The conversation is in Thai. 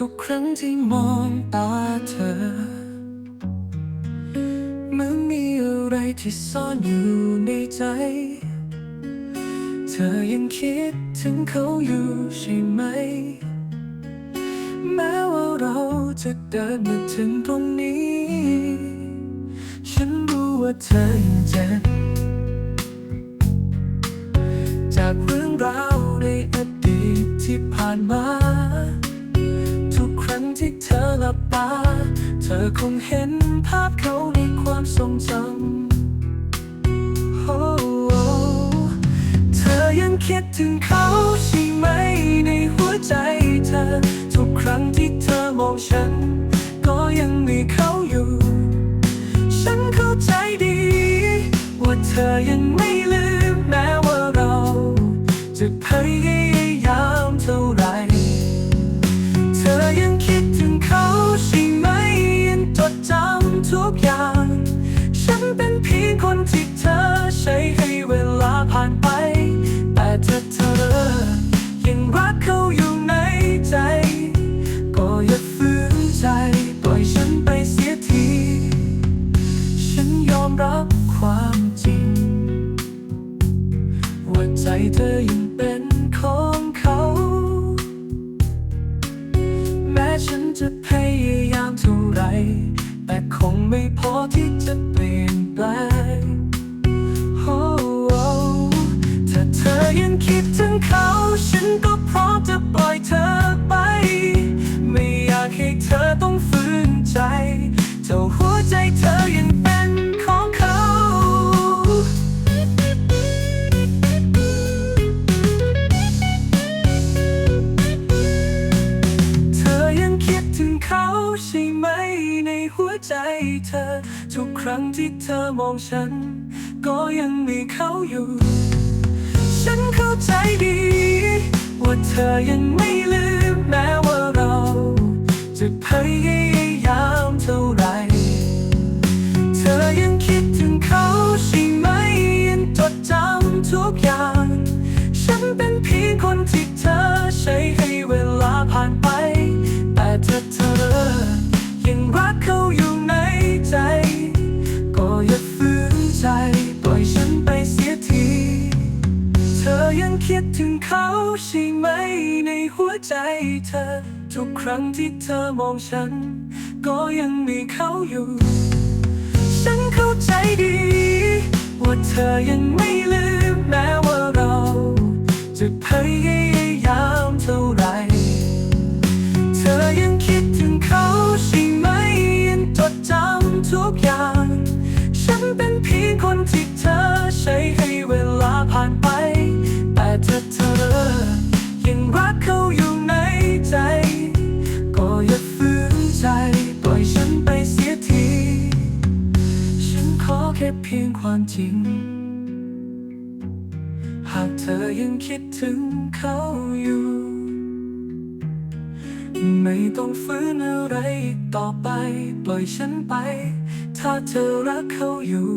ทุกครั้งที่มองตาเธอเมือนมีอะไรที่ซ่อนอยู่ในใจ เธอยังคิดถึงเขาอยู่ใช่ไหม แม้ว่าเราจะเดินมาถึงตรงนี้ ฉันรู้ว่าเธอยังเจ็บจากเรื่องราวในอดีตที่ผ่านมา อหลับตา เธอคงเห็นภาพเขาในความทรงจำโอ้โอ้เธอยังคิดถึงเขาใช่ไหมในหัวใจเธอ ทุกครั้งที่เธอมองฉัน ก็ยังมีเขาอยู่ ฉันเข้าใจดี ว่าเธอยังไม่ลื คนที่เธอใช้ให้เวลาผ่านไป แต่ถ้าเธอยังรักเขาอยู่ในใจ ก็อย่าฝืนใจปล่อยฉันไปเสียที ฉันยอมรับความจริง ว่าใจเธอยังเป็นของเขา แม้ฉันจะพยายามเท่าไรแต่คงไม่พอที่จะเปลี่ยนแปลง หัวใจเธอ ทุกครั้งที่เธอมองฉัน ก็ยังมีเขาอยู่ ฉันเข้าใจดี ว่าเธอยังไม่ลืมแม้ว่าเรา จะพยายามเท่าไหรเธอยังคิดถึงเขาใช่ไหมยังจดจำทุกอย่าง ฉันเป็นเพียงคนที่เธอใช้ให้เวลาผ่านไป แต่ถ้าเธอ ใช่ไหมในหัวใจเธอ ทุกครั้งที่เธอมองฉัน ก็ยังมีเขาอยู่ ฉันเข้าใจดี ว่าเธอยังไม่ลืมแม้ว่าเรา จะพยายามเท่าไหรเธอยังคิดถึงเขาใช่ไหมยังจดจำทุกอย่าง ฉันเป็นเพียงคนที่เธอใช้ให้เวลาผ่านไป แต่ถ้าเธอยังรักเขาอยู่ในใจ ก็อย่าฝืนใจปล่อยฉันไปเสียที ฉันขอแค่เพียงความจริง หากเธอยังคิดถึงเขาอยู่ ไม่ต้องฝืนอะไรอีกต่อไป ปล่อยฉันไป ถ้าเธอรักเขาอยู่